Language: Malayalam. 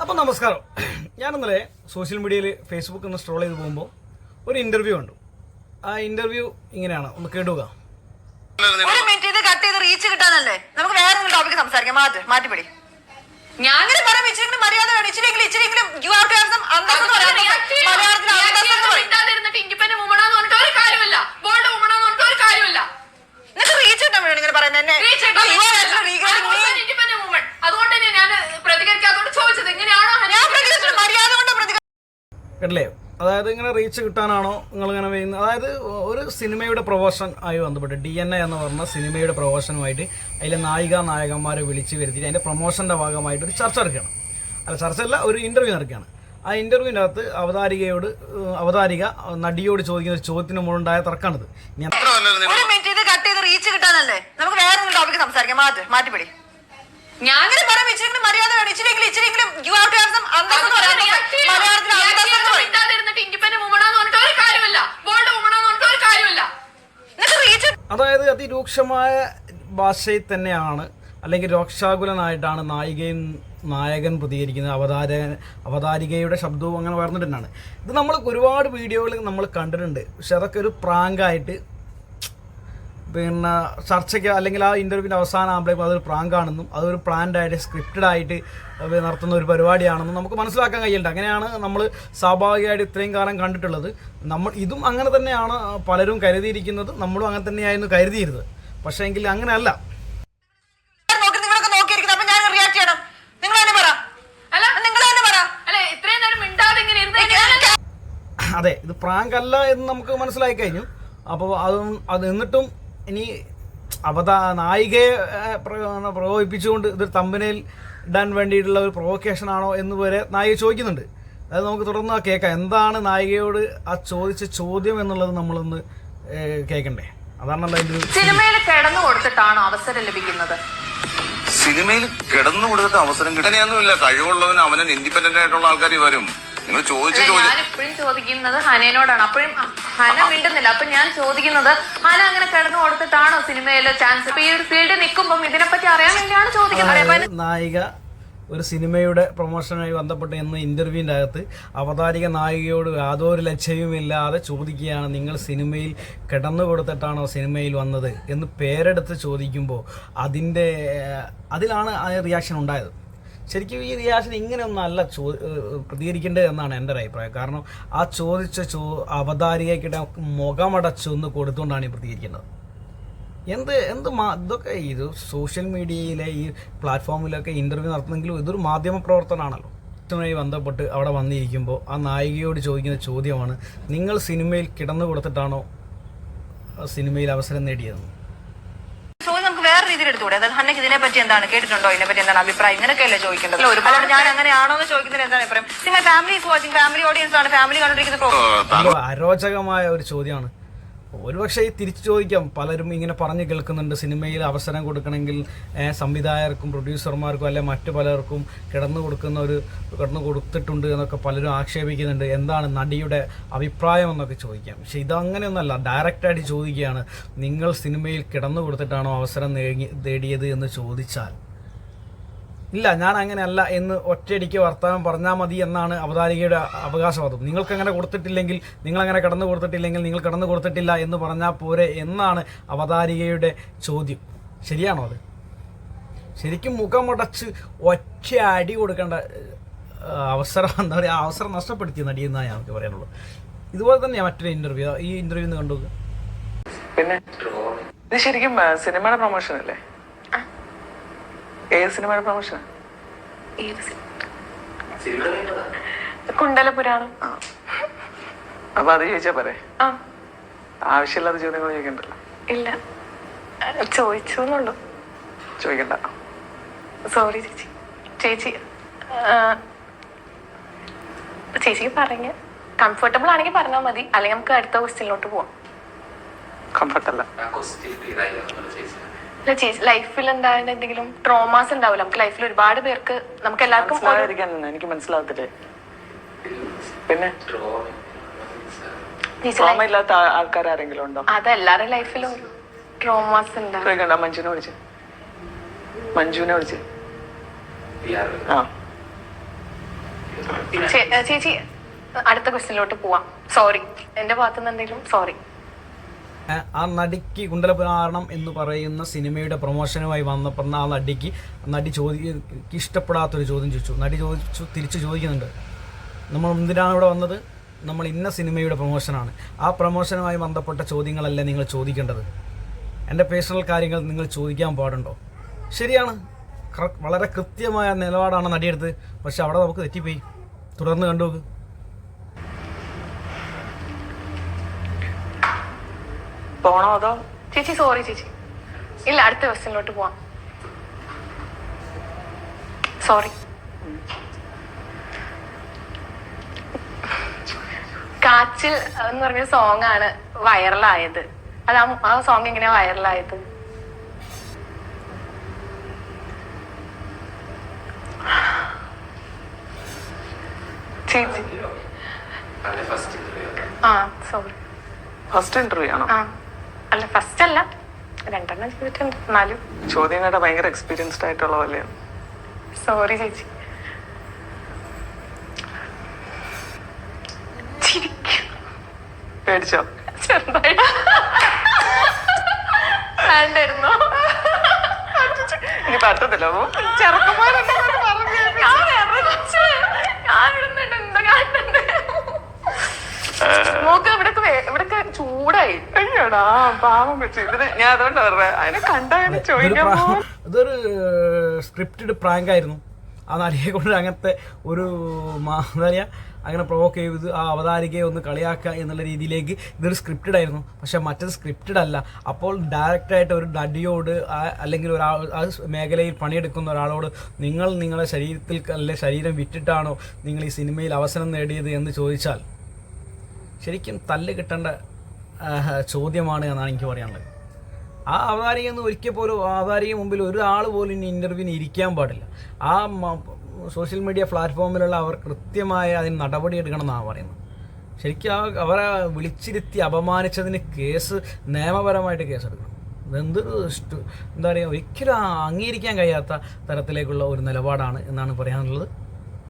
അപ്പോൾ നമസ്കാരം. ഞാൻ ഇന്നലെ സോഷ്യൽ മീഡിയയിൽ ഫേസ്ബുക്ക് ഒന്ന് സ്ട്രോൾ ചെയ്ത് പോകുമ്പോൾ ഒരു ഇന്റർവ്യൂ കണ്ടു. ആ ഇന്റർവ്യൂ ഇങ്ങനെയാണ്. ഒന്ന് കേട്ടുക ഒരു മിനിറ്റ് കട്ട് ചെയ്ത് റീച്ച് കിട്ടാനല്ലേ? നമുക്ക് വേറെ ടോപ്പിക് സംസാരിക്കാം. മാറ്റി മാറ്റിപ്പിടി. ഞാൻ അങ്ങനെ പറയാം ഇച്ചിരി മര്യാദ വേണം. ഇച്ചിരി ഇച്ചിരിയെങ്കിലും യു ടു ഹാവ് സം അന്തസ് എന്ന് പറയാം മലയാളത്തിൽ അന്തസ് എന്ന് പറയും ഇൻഡിപെൻഡന്റ് വുമൺ എന്ന് പറഞ്ഞിട്ട് ഒരു കാര്യമില്ല ബോൾഡ് വുമൺ എന്ന് പറഞ്ഞിട്ട് ഒരു കാര്യമില്ല നിങ്ങൾക്ക് റീച്ച് കിട്ടാൻ വേണ്ടി ഇങ്ങനെ പറയുന്നത് എന്നെ Reach You കിട്ടാൻ are actually regarding me. I'm independent woman. അതുകൊണ്ട് തന്നെ ഞാൻ പ്രതികരിക്കാത്തോട് ചോദിച്ചത് എങ്ങനെയാണോ ഞാൻ പ്രതികരിച്ചു മര്യാദ കൊണ്ട് കേട്ടില്ലേ അതായത് ഇങ്ങനെ റീച്ച് കിട്ടാനാണോ നിങ്ങൾ ഇങ്ങനെ ചെയ്യുന്നത് അതായത് ഒരു സിനിമയുടെ പ്രൊമോഷൻ ആയി ബന്ധപ്പെട്ട് ഡി എൻ എ എന്ന് പറഞ്ഞ സിനിമയുടെ പ്രൊമോഷനുമായിട്ട് അതിലെ നായിക നായകന്മാരെ വിളിച്ച് വരുത്തിയിട്ട് അതിന്റെ പ്രൊമോഷന്റെ ഭാഗമായിട്ട് ഒരു ചർച്ച നടക്കുകയാണ്. അല്ല ചർച്ചയല്ല ഒരു ഇന്റർവ്യൂ നടക്കുകയാണ്. ആ ഇന്റർവ്യൂവിന്റെ അകത്ത് അവതാരികയോട് അവതാരിക നടിയോട് ചോദിക്കുന്ന ഒരു ചോദ്യത്തിന് മുകളുണ്ടായ തർക്കമാണിത്. ഞാൻ റീച്ച് കിട്ടാനല്ലേ? നമുക്ക് വേറെ ടോപ്പിക്ക് സംസാരിക്കാം. മാറ്റി മാറ്റിപ്പിടി. അങ്ങനെ പറയാം ഇച്ചിരി മര്യാദ വേണം. ഇച്ചിരി ഇച്ചിരി you have to have some അന്തസ് മലയാളത്തിൽ അന്തസ് എന്ന് പറയും. അതായത് അതിരൂക്ഷമായ ഭാഷയിൽ തന്നെയാണ് അല്ലെങ്കിൽ രോക്ഷാകുലനായിട്ടാണ് നായികയും നായകൻ പ്രതികരിക്കുന്നത്. അവതാര അവതാരികയുടെ ശബ്ദവും അങ്ങനെ പറഞ്ഞിട്ടുണ്ടാണ് ഇത് നമ്മൾ ഒരുപാട് വീഡിയോകൾ നമ്മൾ കണ്ടിട്ടുണ്ട്. പക്ഷെ അതൊക്കെ ഒരു പ്രാങ്കായിട്ട് പിന്നെ ചർച്ചയ്ക്ക് അല്ലെങ്കിൽ ആ ഇന്റർവ്യൂവിന്റെ അവസാനം ആകുമ്പോഴേക്കും അതൊരു പ്രാങ്കാണെന്നും അതൊരു പ്ലാൻഡ് ആയിട്ട് സ്ക്രിപ്റ്റഡ് ആയിട്ട് നടത്തുന്ന ഒരു പരിപാടിയാണെന്നും നമുക്ക് മനസ്സിലാക്കാൻ കഴിയുന്നുണ്ട് അങ്ങനെയാണ് നമ്മൾ സ്വാഭാവികമായിട്ട് ഇത്രയും കാലം കണ്ടിട്ടുള്ളത്. നമ്മൾ ഇതും അങ്ങനെ തന്നെയാണ് പലരും കരുതിയിരിക്കുന്നത്. നമ്മളും അങ്ങനെ തന്നെയായിരുന്നു കരുതിയിരുന്നത്. പക്ഷേ എങ്കിൽ അങ്ങനെയല്ല. നോക്കി നിങ്ങളൊക്കെ നോക്കിയിരിക്കുന്നത് അപ്പൊ ഞാൻ റിയാക്ട് ചെയ്യണം. നിങ്ങൾ തന്നെ പറ. അല്ല നിങ്ങൾ തന്നെ പറ. അല്ലെ ഇത്രയും നേരം മിണ്ടാതെ ഇങ്ങനെ ഇരുന്ന് അതെ ഇത് പ്രാങ്ക് അല്ല എന്ന് നമുക്ക് മനസ്സിലായി കഴിഞ്ഞു. അപ്പോൾ അതും അത് എന്നിട്ടും ഇനി അവതാ നായികയെ പ്രകോപിപ്പിച്ചുകൊണ്ട് ഇതൊരു തമ്പനയിൽ ഇടാൻ വേണ്ടിയിട്ടുള്ള ഒരു പ്രൊവോക്കേഷൻ ആണോ എന്ന് വരെ നായിക ചോദിക്കുന്നുണ്ട്. അത് നമുക്ക് തുടർന്ന് ആ കേൾക്കാം. എന്താണ് നായികയോട് ആ ചോദിച്ച ചോദ്യം എന്നുള്ളത് നമ്മളൊന്ന് കേൾക്കണ്ടേ? അതാണല്ലോ അതിന്റെ സിനിമയിൽ കിടന്നു കൊടുത്തിട്ടാണ് അവസരം ലഭിക്കുന്നത്? സിനിമയിൽ കിടന്നു കൊടുത്തിട്ട് അവസരം കിട്ടാനൊന്നുമില്ല കഴിവുള്ളവന് അവനെ ഇൻഡിപെൻഡന്റ് ആയിട്ടുള്ള ആൾക്കാർ വരും. നിങ്ങൾ ചോദിച്ചു ഞാൻ ഇപ്പോഴും ചോദിക്കുന്നത് ഹനേനോടാണ്. അപ്പോഴും ഹന മിണ്ടുന്നില്ല. അപ്പൊ ഞാൻ ചോദിക്കുന്നത് ഹന അങ്ങനെ കിടന്നു കൊടുത്തിട്ടാണോ സിനിമയിലെ ചാൻസ് ഇപ്പൊ ഈ ഒരു ഫീൽഡ് നിൽക്കുമ്പോൾ ഇതിനെപ്പറ്റി അറിയാൻ വേണ്ടിയാണ് ചോദിക്കുന്നത്. നായിക ഒരു സിനിമയുടെ പ്രൊമോഷനുമായി ബന്ധപ്പെട്ട് എന്ന ഇന്റർവ്യൂവിന്റെ അകത്ത് അവതാരിക നായികയോട് യാതൊരു ലക്ഷ്യവുമില്ലാതെ ചോദിക്കുകയാണ് നിങ്ങൾ സിനിമയിൽ കിടന്നു കൊടുത്തിട്ടാണോ സിനിമയിൽ വന്നത്? എന്ന് പേരെടുത്ത് ചോദിക്കുമ്പോൾ അതിന്റെ അതിലാണ് ആ റിയാക്ഷൻ ഉണ്ടായത്. ശരിക്കും ഈ റിയാക്ഷൻ ഇങ്ങനെയൊന്നും അല്ല ചോ പ്രതികരിക്കേണ്ടത് എന്നാണ് എന്റെ ഒരു അഭിപ്രായം. കാരണം ആ ചോദിച്ച ചോ അവതാരികയ്ക്കിടെ മുഖമടച്ചൊന്ന് കൊടുത്തുകൊണ്ടാണ് ഈ പ്രതികരിക്കുന്നത്. എന്ത് എന്ത് മാ ഇതൊക്കെ ഇത് സോഷ്യൽ മീഡിയയിലെ ഈ പ്ലാറ്റ്ഫോമിലൊക്കെ ഇന്റർവ്യൂ നടത്തുന്നെങ്കിലും ഇതൊരു മാധ്യമ പ്രവർത്തനമാണല്ലോ. ഇതുമായി ബന്ധപ്പെട്ട് അവിടെ വന്നിരിക്കുമ്പോൾ ആ നായികയോട് ചോദിക്കുന്ന ചോദ്യമാണ് നിങ്ങൾ സിനിമയിൽ കിടന്നു കൊടുത്തിട്ടാണോ സിനിമയിൽ അവസരം നേടിയതെന്ന് രീതിയിൽ എടുത്തുകൂടെ അതായത് ഹന്നക്ക് ഇതിനെ പറ്റി എന്താണ് കേട്ടിട്ടുണ്ടോ? ഇതിനെ പറ്റി എന്താണ് അഭിപ്രായം? ഇങ്ങനെയൊക്കെയല്ലേ ചോദിക്കേണ്ടത്? ഒരുപാട് ഞാൻ അങ്ങനെയാണോ എന്ന് ചോദിക്കുന്നത് എന്താണ് അഭിപ്രായം? നിങ്ങൾ ഫാമിലി വാച്ചിങ് ഫാമിലി ഓഡിയൻസ് ആണ്. ഫാമിലി കണ്ടിരിക്കുന്ന അരോചകമായ ഒരു ചോദ്യമാണ്. ഒരുപക്ഷെ ഈ തിരിച്ചു ചോദിക്കാം. പലരും ഇങ്ങനെ പറഞ്ഞു കേൾക്കുന്നുണ്ട്. സിനിമയിൽ അവസരം കൊടുക്കണമെങ്കിൽ സംവിധായകർക്കും പ്രൊഡ്യൂസർമാർക്കും അല്ലെ മറ്റു പലർക്കും കിടന്നു കൊടുക്കുന്ന ഒരു കിടന്നു കൊടുത്തിട്ടുണ്ട് എന്നൊക്കെ പലരും ആക്ഷേപിക്കുന്നുണ്ട്. എന്താണ് നടിയുടെ അഭിപ്രായം എന്നൊക്കെ ചോദിക്കാം. പക്ഷെ ഇതങ്ങനെയൊന്നല്ല ഡയറക്റ്റായിട്ട് ചോദിക്കുകയാണ് നിങ്ങൾ സിനിമയിൽ കിടന്നു കൊടുത്തിട്ടാണോ അവസരം നേടി നേടിയത്? എന്ന് ചോദിച്ചാൽ. ഇല്ല ഞാൻ അങ്ങനെയല്ല എന്ന് ഒറ്റയടിക്ക് വർത്തമാനം പറഞ്ഞാൽ മതി എന്നാണ് അവതാരികയുടെ അവകാശവാദം. നിങ്ങൾക്ക് അങ്ങനെ കൊടുത്തിട്ടില്ലെങ്കിൽ നിങ്ങൾ അങ്ങനെ കടന്നു കൊടുത്തിട്ടില്ലെങ്കിൽ നിങ്ങൾ കടന്നു കൊടുത്തിട്ടില്ല എന്ന് പറഞ്ഞാൽ പോരെ എന്നാണ് അവതാരികയുടെ ചോദ്യം. ശരിയാണോ അത്? ശരിക്കും മുഖമടച്ച് ഒറ്റ അടി കൊടുക്കേണ്ട അവസരം എന്താ പറയുക അവസരം നഷ്ടപ്പെടുത്തിയ നടിയെന്നാണ് ഞങ്ങൾക്ക് പറയാനുള്ളൂ ഇതുപോലെ തന്നെയാണ് മറ്റൊരു ഇന്റർവ്യൂ ഈ ഇന്റർവ്യൂ കണ്ടു പിന്നെ? ഇത് ശരിക്കും സിനിമയുടെ പ്രൊമോഷൻ അല്ലേ? ഏത് സിനിമയുടെ പ്രൊമോഷൻ കുണ്ടലപുരാണം അപ്പൊ അത് ചോദിച്ചാ പോരെ? ആവശ്യമില്ലാത്ത ചോദ്യങ്ങൾ ചോദിക്കണ്ടല്ലോ? ഇല്ല. ചോദിച്ചു എന്നുള്ളൂ ചോദിക്കണ്ട. സോറി ചേച്ചി. ചേച്ചി ചേച്ചിക്ക് പറഞ്ഞ്. കംഫർട്ടബിൾ ആണെങ്കിൽ പറഞ്ഞാൽ മതി. അല്ലെങ്കിൽ നമുക്ക് അടുത്ത ക്വസ്റ്റ്യനിലോട്ട് പോവാം. കംഫർട്ടല്ല ലൈഫിൽ എന്തായാലും എന്തെങ്കിലും ട്രോമാസ് ഉണ്ടാവില്ല? നമുക്ക് ലൈഫിൽ ഒരുപാട് പേർക്ക് നമുക്ക് എല്ലാവർക്കും എനിക്ക് മനസ്സിലാവത്തില്ലേ. പിന്നെ? ചേച്ചി ട്രോമ ഇല്ലാത്ത ആൾക്കാർ ആരെങ്കിലും ഉണ്ടോ? അത് എല്ലാവരുടെ ലൈഫിലും ട്രോമാസ് ഉണ്ടാവും. മഞ്ജുനെ വിളിച്ച്. മഞ്ജുവിനെ വിളിച്ച്. ആ. ചേച്ചി അടുത്ത ക്വസ്റ്റിനിലോട്ട് പോവാം. സോറി എന്റെ ഭാഗത്തുനിന്ന് എന്തെങ്കിലും സോറി ആ നടിക്ക് കുണ്ടലപുരാണം എന്ന് പറയുന്ന സിനിമയുടെ പ്രൊമോഷനുമായി വന്നപ്പോൾ ആ നടിക്ക് നടി ചോദി ഇഷ്ടപ്പെടാത്തൊരു ചോദ്യം ചോദിച്ചു. നടി ചോദിച്ചു തിരിച്ചു ചോദിക്കുന്നുണ്ട്. നമ്മൾ എന്തിനാണ് ഇവിടെ വന്നത്? നമ്മൾ ഇന്ന സിനിമയുടെ പ്രൊമോഷനാണ്. ആ പ്രൊമോഷനുമായി ബന്ധപ്പെട്ട ചോദ്യങ്ങളല്ല നിങ്ങൾ ചോദിക്കേണ്ടത്? എന്റെ പേഴ്സണൽ കാര്യങ്ങൾ നിങ്ങൾ ചോദിക്കാൻ പാടുണ്ടോ? ശരിയാണ്. വളരെ കൃത്യമായ നിലപാടാണ് നടിയെടുത്ത് പക്ഷെ അവിടെ നമുക്ക് തെറ്റിപ്പോയി. തുടർന്ന് കണ്ടു പോണോ അതോ? ചേച്ചി സോറി ചേച്ചി. ഇല്ല അടുത്ത ക്വസ്റ്റ്യനിലോട്ട് പോവാം. സോറി കാച്ചിൽ എന്ന് പറഞ്ഞ സോങ് ആണ് വൈറലായത് അത് ആ- സോങ് എങ്ങനെയാ വൈറലായത് ചേച്ചി. ആ സോറി ഫസ്റ്റ് ഇന്റർവ്യൂ ആണോ? ആ. അല്ല ഫസ്റ്റ് അല്ല രണ്ടെണ്ണം ചെയ്തിട്ടുണ്ട്. എന്നാലും ചോദ്യം കേട്ട ഭയങ്കര എക്സ്പീരിയൻസ്ഡ് ആയിട്ടുള്ള പോലെയാണ്. സോറി ചേച്ചി. പേടിച്ചോ? വേണ്ടായിരുന്നോ. ഇനി പറ്റത്തില്ല അപ്പൊ. ഞാൻ വിറച്ച്. ഞാൻ ഇവിടുന്ന് എന്താ ചൂടായി അയ്യോടാ പാവം വെച്ചു ഇതിന് ഞാൻ അതുകൊണ്ട് പറഞ്ഞ അതിനെ കണ്ടാണ് ചോദിക്കാൻ ഇതൊരു സ്ക്രിപ്റ്റഡ് പ്രാങ്ക് ആയിരുന്നു. ആ നടിയെ കൊണ്ട് അങ്ങനത്തെ ഒരു എന്താ പറയുക അങ്ങനെ പ്രൊവോക്ക് ചെയ്ത് ആ അവതാരികയെ ഒന്ന് കളിയാക്കുക എന്നുള്ള രീതിയിലേക്ക് ഇതൊരു സ്ക്രിപ്റ്റഡ് ആയിരുന്നു. പക്ഷെ മറ്റത് സ്ക്രിപ്റ്റഡ് അല്ല. അപ്പോൾ ഡയറക്റ്റായിട്ട് ഒരു നടിയോട് ആ- അല്ലെങ്കിൽ ഒരാൾ ആ മേഖലയിൽ പണിയെടുക്കുന്ന ഒരാളോട് നിങ്ങൾ നിങ്ങളുടെ ശരീരത്തിൽ അല്ലെ ശരീരം വിറ്റിട്ടാണോ നിങ്ങൾ ഈ സിനിമയിൽ അവസരം നേടിയത്? എന്ന് ചോദിച്ചാൽ ശരിക്കും തല്ല് കിട്ടേണ്ട ചോദ്യമാണ് എന്നാണ് എനിക്ക് പറയാനുള്ളത്. ആ അവതാരിക എന്ന് ഒരിക്കൽ പോലും അവതാരിക മുമ്പിൽ ഒരാൾ പോലും ഇനി ഇന്റർവ്യൂവിന് ഇരിക്കാൻ പാടില്ല. ആ സോഷ്യൽ മീഡിയ പ്ലാറ്റ്ഫോമിലുള്ള അവർ കൃത്യമായ അതിന് നടപടി എന്നാണ് പറയുന്നത്. ശരിക്കും ആ അവരെ വിളിച്ചിരുത്തി അപമാനിച്ചതിന് കേസ് നിയമപരമായിട്ട് കേസെടുക്കണം ഇതെന്തൊരു എന്താ പറയുക ഒരിക്കലും അംഗീകരിക്കാൻ കഴിയാത്ത തരത്തിലേക്കുള്ള ഒരു നിലപാടാണ് എന്നാണ് പറയാനുള്ളത്.